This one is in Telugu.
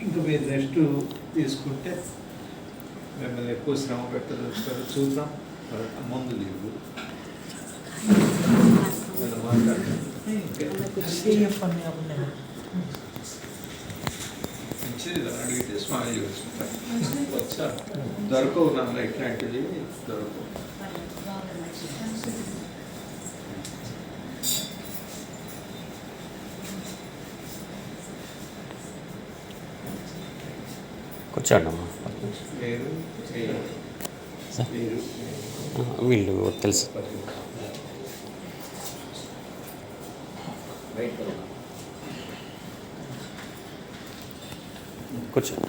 మీరు రెస్ట్ తీసుకుంటే మిమ్మల్ని ఎక్కువ శ్రమ పెట్టదలుచుకొని చూద్దాం. మందు లేవు. నేను మాట్లాడతాను. ఇంకా మంచిది. దాన్ని అడిగితే స్మైల్ చేసుకుంటాను వచ్చా? దొరకవు నాన్న ఇట్లాంటివి దొరకవు. కూర్చోండి అమ్మా వీళ్ళు తెలుసు. కూర్చోండి